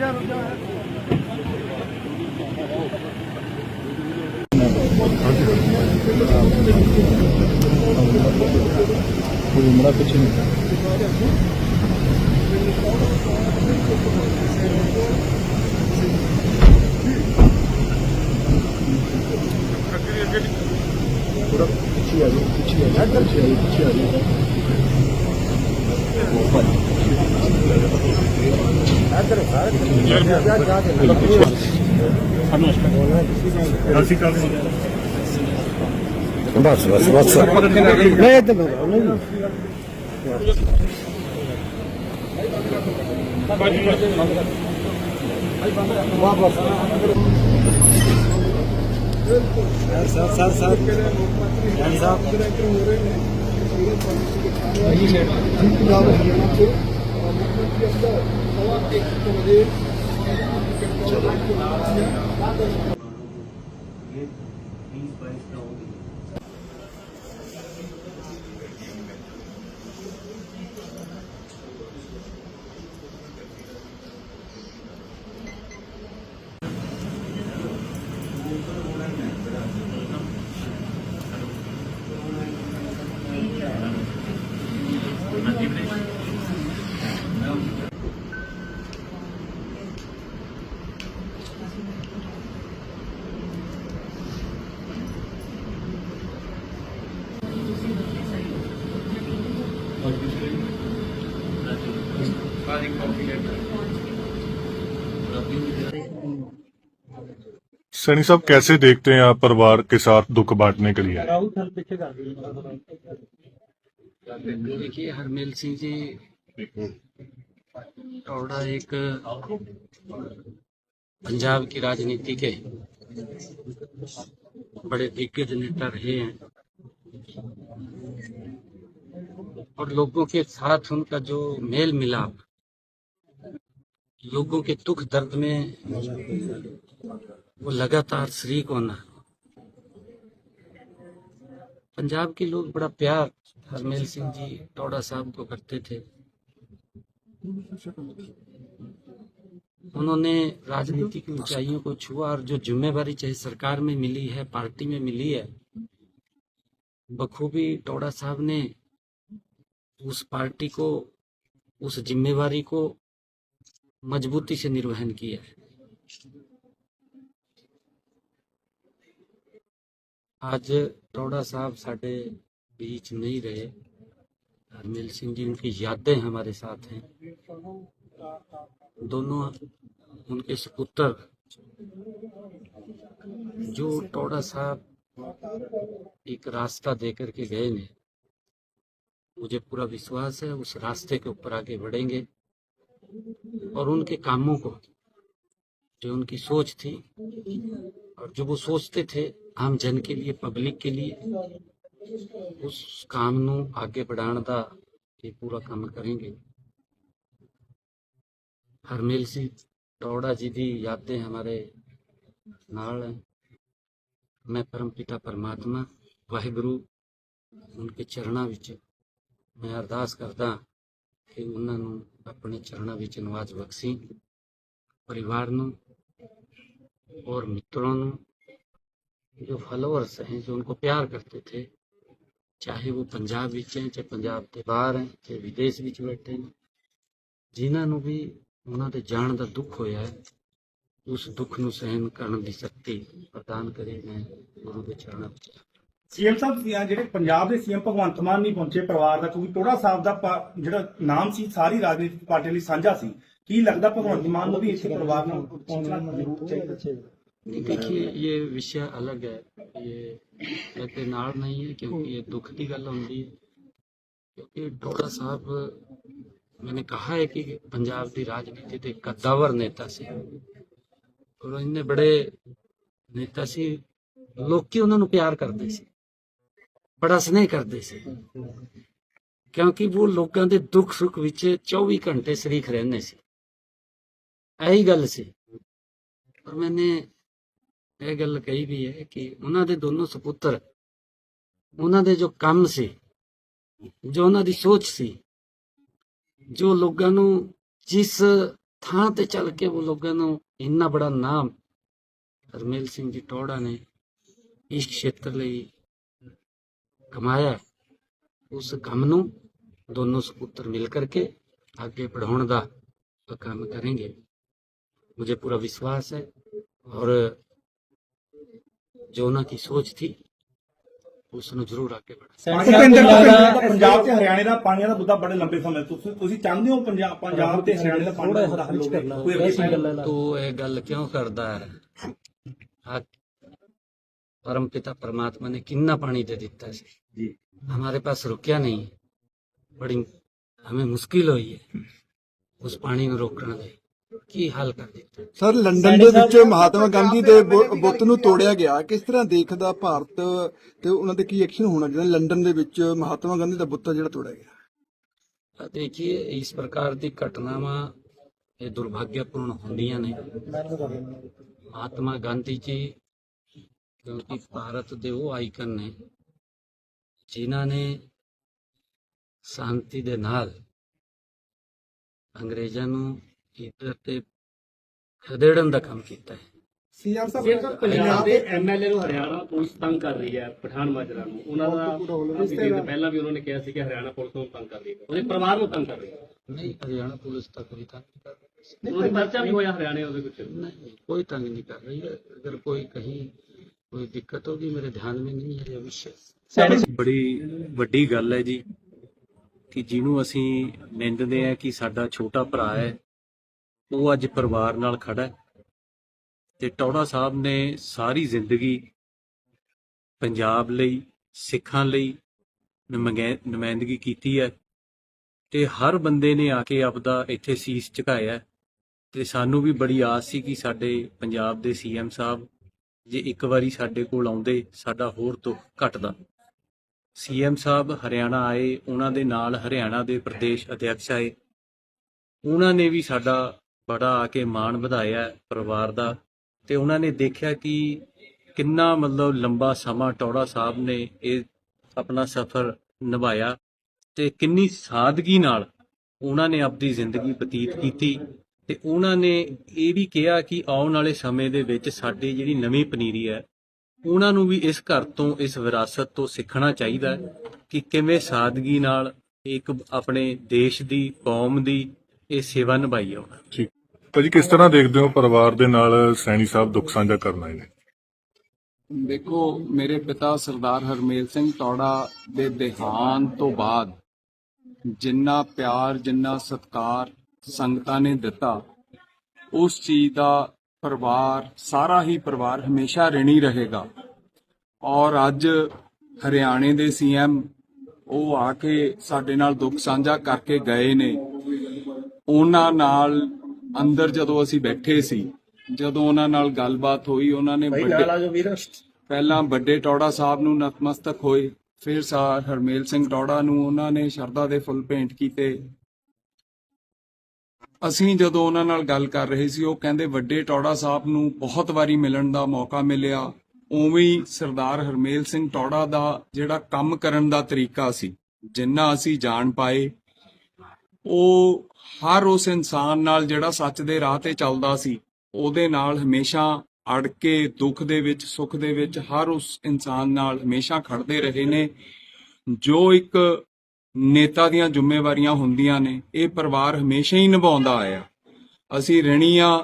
पूरी उम्र कुछ नहीं पूरा पीछे आ जाओ पीछे आ जाओ पीछे आ जाओ बस बस बस मैं एकदम वापस सर सर सर सर ਨਹੀਂ ਇੱਧਰ ਨਹੀਂ ਵਾਪਸ ਸਰ ਸਰ ਸਰ ਯਾਨੀ ਸਾਹਿਬ सैनी साहब कैसे देखते हैं आप परिवार के साथ दुख बांटने के लिए? देखिए हरमेल सिंह जी टोड़ा एक पंजाब की राजनीति के बड़े दिग्गज नेता रहे हैं। और लोगों के साथ उनका जो मेल मिलाप लोगों के दुख दर्द में वो लगातार शरीक होना पंजाब के लोग बड़ा प्यार हरमेल सिंह जी, टोडा साहब को करते थे। उन्होंने राजनीति की ऊंचाइयों को छुआ और जो जिम्मेवारी चाहे सरकार में मिली है, पार्टी में मिली है, बखूबी टोडा साहब ने उस पार्टी को, उस जिम्मेवारी को मजबूती से निर्वहन किया। है आज टोडा साहब साढ़े बीच नहीं रहे। हरमेल सिंह जी, उनकी यादें हमारे साथ हैं। दोनों उनके सपुत्र जो टोडा साहब एक रास्ता दे करके गए ने मुझे पूरा विश्वास है, उस रास्ते के ऊपर आगे बढ़ेंगे। और उनके कामों को, जो उनकी सोच थी, और जो वो सोचते थे ਆਮ ਜਨ ਕੇ ਲਈ ਪਬਲਿਕ ਕੇ ਲਈ ਉਸ ਕੰਮ ਨੂੰ ਅੱਗੇ ਵਧਾਉਣ ਦਾ ਇਹ ਪੂਰਾ ਕੰਮ ਕਰਾਂਗੇ। ਹਰਮੇਲ ਸਿੰਘ ਟੌੜਾ ਜੀ ਦੀ ਯਾਦਾਂ ਹਮਾਰੇ ਨਾਲ ਹੈ। ਮੈਂ ਪਰਮ ਪਿਤਾ ਪਰਮਾਤਮਾ, ਵਾਹਿਗੁਰੂ, ਉਨਕੇ ਚਰਣਾ ਵਿੱਚ ਮੈਂ ਅਰਦਾਸ ਕਰਦਾ ਕਿ ਉਹਨਾਂ ਨੂੰ ਆਪਣੇ ਚਰਣਾ ਵਿੱਚ ਨਵਾਜ ਬਖਸ਼ੀ, ਪਰਿਵਾਰ ਨੂੰ ਔਰ ਮਿੱਤਰਾਂ ਨੂੰ जो फॉलोअर्स हैं जो उनको प्यार करते थे ਚਾਹੇ ਉਹ ਪੰਜਾਬ ਵਿੱਚ ਹੈ ਚਾਹੇ ਪੰਜਾਬ ਦੇ ਬਾਹਰ ਹੈ ਚਾਹੇ ਵਿਦੇਸ਼ ਵਿੱਚ ਬੈਠੇ ਨੇ ਜਿਨ੍ਹਾਂ ਨੂੰ ਵੀ ਉਹਨਾਂ ਦੇ ਜਾਣ ਦਾ ਦੁੱਖ ਹੋਇਆ ਹੈ ਉਸ ਦੁੱਖ ਨੂੰ ਸਹਿਣ ਕਰਨ ਦੀ ਸ਼ਕਤੀ ਪ੍ਰਦਾਨ ਕਰੇ ਮੈਂ ਗੁਰੂ ਦੇ ਚਰਨਾਂ ਵਿੱਚ ਸੀਐਮ ਸਾਹਿਬ ਸੀ- ਜਿਹੜੇ ਪੰਜਾਬ ਦੇ ਸੀਐਮ ਭਗਵੰਤ ਮਾਨ ਨਹੀਂ ਪਹੁੰਚੇ ਪਰਿਵਾਰ ਦਾ ਕਿਉਂਕਿ ਟੋੜਾ ਸਾਹਿਬ ਦਾ ਪਾ- ਜਿਹੜਾ ਨਾਮ ਸੀ ਸਾਰੀ ਰਾਜਨੀਤਿਕ ਪਾਰਟੀਆਂ ਲਈ ਸਾਂਝਾ ਸੀ ਕੀ ਲੱਗਦਾ ਭਗਵੰਤ ਮਾਨ ਨੂੰ ਵੀ ਇੱਥੇ ਪਰਿਵਾਰ ਨਾਲ ਪਹੁੰਚਣਾ ਜ਼ਰੂਰ ਚਾਹੀਦਾ नहीं देखिए ये विषय अलग है ये कहते नाल नहीं है क्योंकि ये दुख की गल होती है क्योंकि डोड़ा साहब मैंने कहा है कि पंजाब की राजनीति ਦੇ ਕਦਾਵਰ ਨੇਤਾ ਸੀ ਔਰ ਇੰਨੇ ਬੜੇ ਨੇਤਾ ਸੀ ਲੋਕੀ ਉਹਨਾਂ ਨੂੰ ਪਿਆਰ ਕਰਦੇ ਸੀ ਬੜਾ ਸਨੇਹ ਕਰਦੇ ਸੀ ਕਿਉਂਕਿ ਉਹ ਲੋਕਾਂ ਦੇ ਦੁੱਖ ਸੁੱਖ ਵਿੱਚ 24 ਘੰਟੇ ਸ਼ਰੀਕ ਰਹਿੰਦੇ ਸੀ ਇਹੀ ਗੱਲ ਸੀ ਔਰ ਮੈਨੇ ਇਹ ਗੱਲ ਕਹੀ ਵੀ ਹੈ ਕਿ ਉਹਨਾਂ ਦੇ ਦੋਨੋਂ ਸੁਪੁੱਤਰ ਉਹਨਾਂ ਦੇ ਜੋ ਕੰਮ ਸੀ ਜੋ ਉਹਨਾਂ ਦੀ ਸੋਚ ਸੀ ਜੋ ਲੋਕਾਂ ਨੂੰ ਜਿਸ ਥਾਂ ਤੇ ਚੱਲ ਕੇ ਉਹ ਲੋਕਾਂ ਨੂੰ ਇੰਨਾ ਬੜਾ ਨਾਮ ਹਰਮੇਲ ਸਿੰਘ ਜੀ ਟੋੜਾ ਨੇ ਇਸ ਖੇਤਰ ਲਈ ਕਮਾਇਆ ਹੈ। ਉਸ ਕੰਮ ਨੂੰ ਦੋਨੋਂ ਸਪੁੱਤਰ ਮਿਲ ਕਰਕੇ आगे बढ़ाने का तो काम करेंगे मुझे पूरा विश्वास है और जो उन्होंने की सोच थी उसने जरूर आगे बढ़ा ਭੁਪਿੰਦਰ ਭੁਪਿੰਦਰ ਪੰਜਾਬ ਤੇ ਹਰਿਆਣੇ ਦਾ ਪਾਣੀਆਂ ਦਾ ਮੁੱਦਾ ਬੜੇ ਲੰਬੇ ਸਮੇਂ ਤੋਂ ਤੁਸੀਂ ਤੁਸੀਂ ਚਾਹੁੰਦੇ ਹੋ ਪੰਜਾਬ ਪੰਜਾਬ ਤੇ ਹਰਿਆਣੇ ਦਾ ਪਾਣੀ ਦਾ ਮੁੱਦਾ ਹੱਲ ਹੋਵੇ ਕੋਈ ਅੱਗੇ ਪਹਿਲ? तो ये गल क्यों करता है आज परम पिता परमात्मा ने किन्ना पानी दे दिता है जी हमारे पास रुकया नहीं है बड़ी हमें मुश्किल हुई है उस पानी ਨੂੰ ਰੋਕਣ ਦੇ ਕੀ ਹੱਲ ਕਰ ਦਿੱਤਾ ਸਰ ਲੰਡਨ ਦੇ ਵਿੱਚ ਮਹਾਤਮਾ ਗਾਂਧੀ ਦੇ ਬੁੱਤ ਨੂੰ ਤੋੜਿਆ ਗਿਆ। ਕਿਸ ਤਰ੍ਹਾਂ ਦੇਖਦਾ ਭਾਰਤ ਤੇ ਉਹਨਾਂ ਤੇ ਕੀ ਐਕਸ਼ਨ ਹੋਣਾ ਚਾਹੀਦਾ? ਲੰਡਨ ਦੇ ਵਿੱਚ ਮਹਾਤਮਾ ਗਾਂਧੀ ਦਾ ਬੁੱਤ ਜਿਹੜਾ ਤੋੜਿਆ ਗਿਆ। ਦੇਖੀਏ ਇਸ ਪ੍ਰਕਾਰ ਦੀ ਘਟਨਾਵਾਂ ਇਹ ਦੁਰਭਾਗਿਆਪੂਰਨ ਹੁੰਦੀਆਂ ਨੇ। ਮਹਾਤਮਾ ਗਾਂਧੀ ਜੀ ਕਿਉਂਕਿ ਭਾਰਤ ਦੇ ਉਹ ਆਈਕਨ ਨੇ ਜਿਨ੍ਹਾਂ ਨੇ ਸ਼ਾਂਤੀ ਦੇ ਨਾਲ ਅੰਗਰੇਜ਼ਾਂ ਨੂੰ ਕੀਤਾ ਤੇ ਖਦੇੜਨ ਦਾ ਕੰਮ ਕੀਤਾ ਹੈ। ਸੀਐਮ ਸਾਹਿਬ ਪੰਜਾਬ ਦੇ ਐਮਐਲਏ ਨੂੰ ਹਰਿਆਣਾ ਪੁਲਿਸ ਤੰਗ ਕਰ ਰਹੀ ਹੈ ਪਠਾਨ ਮਾਜਰਾ ਨੂੰ। ਉਹਨਾਂ ਦਾ ਜਿਵੇਂ ਪਹਿਲਾਂ ਵੀ ਉਹਨਾਂ ਨੇ ਕਿਹਾ ਸੀ ਕਿ ਹਰਿਆਣਾ ਪੁਲਿਸ ਨੂੰ ਤੰਗ ਕਰ ਰਹੀ ਹੈ। ਉਹਦੇ ਪਰਿਵਾਰ ਨੂੰ ਤੰਗ ਕਰ ਰਹੀ ਹੈ। ਨਹੀਂ ਹਰਿਆਣਾ ਪੁਲਿਸ ਤਾਂ ਕੋਈ ਤੰਗ ਨਹੀਂ ਕਰ ਰਹੀ। ਕੋਈ ਪਰਚਾ ਵੀ ਹੋਇਆ ਹਰਿਆਣੇ ਉਹਦੇ ਕੁਝ ਨਹੀਂ ਕੋਈ ਤੰਗ ਨਹੀਂ ਕਰ ਰਹੀ। ਹੈ ਅਗਰ ਕੋਈ ਕਹੀਂ ਕੋਈ ਦਿੱਕਤ ਹੋਗੀ ਮੇਰੇ ਧਿਆਨ ਵਿੱਚ ਨਹੀਂ ਹੈ ਇਹ ਵਿਸ਼ੇ। ਬੜੀ ਵੱਡੀ ਗੱਲ ਹੈ ਜੀ ਕਿ ਜਿਹਨੂੰ ਅਸੀਂ ਨਿੰਦਦੇ ਆ ਕਿ ਸਾਡਾ ਛੋਟਾ ਭਰਾ ਹੈ ਉਹ ਅੱਜ ਪਰਿਵਾਰ ਨਾਲ ਖੜਾ ਹੈ ਤੇ ਟੌੜਾ ਸਾਹਿਬ ਨੇ ਸਾਰੀ ਜ਼ਿੰਦਗੀ ਪੰਜਾਬ ਲਈ, ਸਿੱਖਾਂ ਲਈ ਨੁਮਾਇੰਦਗੀ ਕੀਤੀ ਹੈ ਤੇ ਹਰ ਬੰਦੇ ਨੇ ਆ ਕੇ ਆਪਦਾ ਇੱਥੇ ਸੀਸ ਝੁਕਾਇਆ ਹੈ ਤੇ ਸਾਨੂੰ ਵੀ ਬੜੀ ਆਸ ਸੀ ਕਿ ਸਾਡੇ ਪੰਜਾਬ ਦੇ ਸੀਐਮ ਸਾਹਿਬ ਜੇ ਇੱਕ ਵਾਰੀ ਸਾਡੇ ਕੋਲ ਆਉਂਦੇ, ਸਾਡਾ ਹੋਰ ਦੁੱਖ ਘਟਦਾ। ਸੀਐਮ ਸਾਹਿਬ ਹਰਿਆਣਾ ਆਏ, ਉਹਨਾਂ ਦੇ ਨਾਲ ਹਰਿਆਣਾ ਦੇ ਪ੍ਰਦੇਸ਼ ਅਧਿਕਸ਼ ਆਏ, ਉਹਨਾਂ ਨੇ ਵੀ ਸਾਡਾ ਬੜਾ ਆ ਕੇ ਮਾਣ ਵਧਾਇਆ ਪਰਿਵਾਰ ਦਾ ਤੇ ਉਹਨਾਂ ਨੇ ਦੇਖਿਆ ਕਿ ਕਿੰਨਾ ਮਤਲਬ ਲੰਬਾ ਸਮਾਂ ਟੌੜਾ ਸਾਹਿਬ ਨੇ ਇਹ ਆਪਣਾ ਸਫ਼ਰ ਨਿਭਾਇਆ ਤੇ ਕਿੰਨੀ ਸਾਦਗੀ ਨਾਲ ਉਹਨਾਂ ਨੇ ਆਪਣੀ ਜ਼ਿੰਦਗੀ ਬਤੀਤ ਕੀਤੀ ਤੇ ਉਹਨਾਂ ਨੇ ਇਹ ਵੀ ਕਿਹਾ ਕਿ ਆਉਣ ਵਾਲੇ ਸਮੇਂ ਦੇ ਵਿੱਚ ਸਾਡੀ ਜਿਹੜੀ ਨਵੀਂ ਪਨੀਰੀ ਹੈ, ਉਹਨਾਂ ਨੂੰ ਵੀ ਇਸ ਘਰ ਤੋਂ, ਇਸ ਵਿਰਾਸਤ ਤੋਂ ਸਿੱਖਣਾ ਚਾਹੀਦਾ ਕਿ ਕਿਵੇਂ ਸਾਦਗੀ ਨਾਲ ਇੱਕ ਆਪਣੇ ਦੇਸ਼ ਦੀ, ਕੌਮ ਦੀ ਇਹ ਸੇਵਾ ਨਿਭਾਈ ਆ ਉਹਨਾਂ ਠੀਕ। ਭਾਜੀ, ਕਿਸ ਤਰ੍ਹਾਂ ਦੇਖਦੇ ਹੋ ਪਰਿਵਾਰ ਦੇ ਨਾਲ ਸੈਣੀ ਸਾਹਿਬ ਦੁੱਖ ਸਾਂਝਾ ਕਰਨ ਆਏ ਨੇ? ਦੇਖੋ, ਮੇਰੇ ਪਿਤਾ ਸਰਦਾਰ ਹਰਮੇਲ ਸਿੰਘ ਟੌੜਾ ਦੇ ਦੇਹਾਂਤ ਤੋਂ ਬਾਅਦ ਜਿੰਨਾ ਪਿਆਰ, ਜਿੰਨਾ ਸਤਿਕਾਰ ਸੰਗਤਾਂ ਨੇ ਦਿੱਤਾ, ਉਸ ਚੀਜ਼ ਦਾ ਪਰਿਵਾਰ, ਸਾਰਾ ਹੀ ਪਰਿਵਾਰ ਹਮੇਸ਼ਾ ਰਿਣੀ ਰਹੇਗਾ। ਔਰ ਅੱਜ ਹਰਿਆਣੇ ਦੇ ਸੀਐਮ ਉਹ ਆ ਕੇ ਸਾਡੇ ਨਾਲ ਦੁੱਖ ਸਾਂਝਾ ਕਰਕੇ ਗਏ ਨੇ। ਉਹਨਾਂ ਨਾਲ ਅੰਦਰ ਜਦੋਂ ਅਸੀਂ ਬੈਠੇ ਸੀ ਜਦੋਂ ਉਹਨਾਂ ਨਾਲ ਗੱਲਬਾਤ ਹੋਈ ਉਹਨਾਂ ਨੇ ਵੱਡੇ ਪਹਿਲਾਂ ਵੱਡੇ ਟੌੜਾ ਸਾਹਿਬ ਨੂੰ ਨਤਮਸਤਕ ਹੋਏ ਫਿਰ ਸਰ ਹਰਮੇਲ ਸਿੰਘ ਟੌੜਾ ਨੂੰ ਉਹਨਾਂ ਨੇ ਸ਼ਰਧਾ ਦੇ ਫੁੱਲ ਭੇਂਟ ਕੀਤੇ। ਅਸੀਂ ਜਦੋਂ ਉਹਨਾਂ ਨਾਲ ਗੱਲ ਕਰ ਰਹੇ ਸੀ ਉਹ ਕਹਿੰਦੇ ਵੱਡੇ ਟੌੜਾ ਸਾਹਿਬ ਨੂੰ ਬਹੁਤ ਵਾਰੀ ਮਿਲਣ ਦਾ ਮੌਕਾ ਮਿਲਿਆ। ਉਵੇਂ ਸਰਦਾਰ ਹਰਮੇਲ ਸਿੰਘ ਟੌੜਾ ਦਾ ਜਿਹੜਾ ਕੰਮ ਕਰਨ ਦਾ ਤਰੀਕਾ ਸੀ ਜਿੰਨਾ ਅਸੀਂ ਜਾਣ ਪਾਏ ਉਹ ਹਰ ਉਸ ਇਨਸਾਨ ਨਾਲ ਜਿਹੜਾ ਸੱਚ ਦੇ ਰਾਹ ਤੇ ਚੱਲਦਾ ਸੀ, ਉਹਦੇ ਨਾਲ ਹਮੇਸ਼ਾ ਅੜ ਕੇ ਦੁੱਖ ਦੇ ਵਿੱਚ, ਸੁੱਖ ਦੇ ਵਿੱਚ ਹਰ ਉਸ ਇਨਸਾਨ ਨਾਲ ਹਮੇਸ਼ਾ ਖੜਦੇ ਰਹੇ ਨੇ। ਜੋ ਇੱਕ ਨੇਤਾ ਦੀਆਂ ਜ਼ਿੰਮੇਵਾਰੀਆਂ ਹੁੰਦੀਆਂ ਨੇ, ਇਹ ਪਰਿਵਾਰ ਹਮੇਸ਼ਾ ਹੀ ਨਿਭਾਉਂਦਾ ਆਇਆ। ਅਸੀਂ ਰਣੀ ਰਣੀਆਂ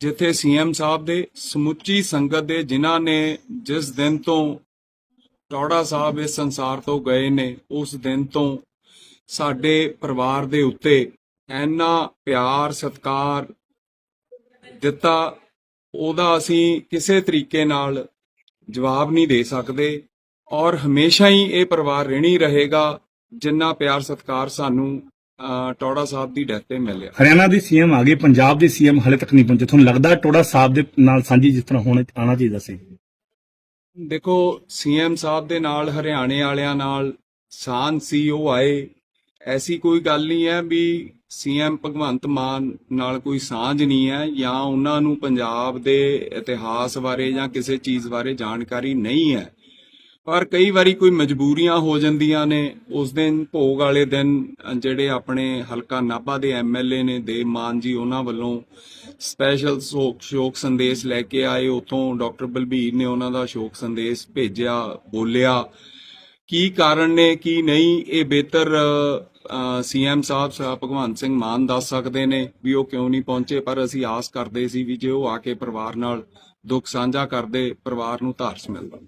ਜਿੱਥੇ ਸੀਐਮ ਸਾਹਿਬ ਦੇ ਸਮੁੱਚੀ ਸੰਗਤ ਦੇ, ਜਿਨ੍ਹਾਂ ਨੇ ਜਿਸ ਦਿਨ ਤੋਂ ਟੌੜਾ ਸਾਹਿਬ ਇਸ ਸੰਸਾਰ ਤੋਂ ਗਏ ਨੇ, ਉਸ ਦਿਨ ਤੋਂ ਸਾਡੇ ਪਰਿਵਾਰ ਦੇ ਉੱਤੇ ਇੰਨਾ ਪਿਆਰ ਸਤਿਕਾਰ ਦਿੱਤਾ ਉਹਦਾ ਅਸੀਂ ਕਿਸੇ ਤਰੀਕੇ ਨਾਲ ਜਵਾਬ ਨਹੀਂ ਦੇ ਸਕਦੇ ਔਰ ਹਮੇਸ਼ਾ ਹੀ ਇਹ ਪਰਿਵਾਰ ਰਹਿਣੀ ਰਹੇਗਾ ਜਿੰਨਾ ਪਿਆਰ ਸਤਿਕਾਰ ਸਾਨੂੰ ਟੌੜਾ ਸਾਹਿਬ ਦੀ ਡੈਥ ਤੇ ਮਿਲਿਆ। ਹਰਿਆਣਾ ਦੇ ਸੀਐਮ ਆ ਗਏ ਪੰਜਾਬ ਦੇ ਸੀਐਮ ਹਲੇ ਤੱਕ ਨਹੀਂ ਪਹੁੰਚੇ। ਤੁਹਾਨੂੰ ਲੱਗਦਾ ਟੋੜਾ ਸਾਹਿਬ ਦੇ ਨਾਲ ਸਾਂਝੀ ਜਿਸ ਤਰ੍ਹਾਂ ਹੋਣਾ ਆਣਾ ਚਾਹੀਦਾ ਸੀ? ਦੇਖੋ ਸੀਐਮ ਸਾਹਿਬ ਦੇ ਨਾਲ ਹਰਿਆਣੇ ਵਾਲਿਆਂ ਨਾਲ ਸਾਨ ਸੀ ਉਹ ਆਏ। ਐਸੀ ਕੋਈ ਗੱਲ ਨਹੀਂ ਹੈ ਵੀ ਸੀਐਮ ਭਗਵੰਤ ਮਾਨ ਨਾਲ ਕੋਈ ਸਾਂਝ ਨਹੀਂ ਹੈ ਜਾਂ ਉਹਨਾਂ ਨੂੰ ਪੰਜਾਬ ਦੇ ਇਤਿਹਾਸ ਬਾਰੇ ਜਾਂ ਕਿਸੇ ਚੀਜ਼ ਬਾਰੇ ਜਾਣਕਾਰੀ ਨਹੀਂ ਹੈ। ਪਰ ਕਈ ਵਾਰੀ ਕੋਈ ਮਜਬੂਰੀਆਂ ਹੋ ਜਾਂਦੀਆਂ ਨੇ। ਉਸ ਦਿਨ ਭੋਗ ਵਾਲੇ ਦਿਨ ਜਿਹੜੇ ਆਪਣੇ ਹਲਕਾ ਨਾਭਾ ਦੇ ਐਮਐਲਏ ਨੇ ਦੇਵ ਮਾਨ ਜੀ ਉਹਨਾਂ ਵੱਲੋਂ ਸਪੈਸ਼ਲ ਸ਼ੋਕ ਸ਼ੋਕ ਸੰਦੇਸ਼ ਲੈ ਕੇ ਆਏ। ਉਥੋਂ ਡਾਕਟਰ ਬਲਬੀਰ ਨੇ ਉਹਨਾਂ ਦਾ ਸ਼ੋਕ ਸੰਦੇਸ਼ ਭੇਜਿਆ, ਬੋਲਿਆ। ਕੀ ਕਾਰਨ ਨੇ, ਕੀ ਨਹੀਂ, ਇਹ ਬਿਹਤਰ ਸੀਐਮ ਸਾਹਿਬ ਸਾ, ਭਗਵੰਤ ਸਿੰਘ ਮਾਨ ਦੱਸ ਸਕਦੇ ਨੇ ਵੀ ਉਹ ਕਿਉਂ ਨਹੀਂ ਪਹੁੰਚੇ, ਪਰ ਅਸੀਂ ਆਸ ਕਰਦੇ ਸੀ ਵੀ ਜੇ ਉਹ ਆ ਕੇ ਪਰਿਵਾਰ ਨਾਲ ਦੁੱਖ ਸਾਂਝਾ ਕਰਦੇ, ਪਰਿਵਾਰ ਨੂੰ ਧਾਰਸ ਮਿਲਦਾ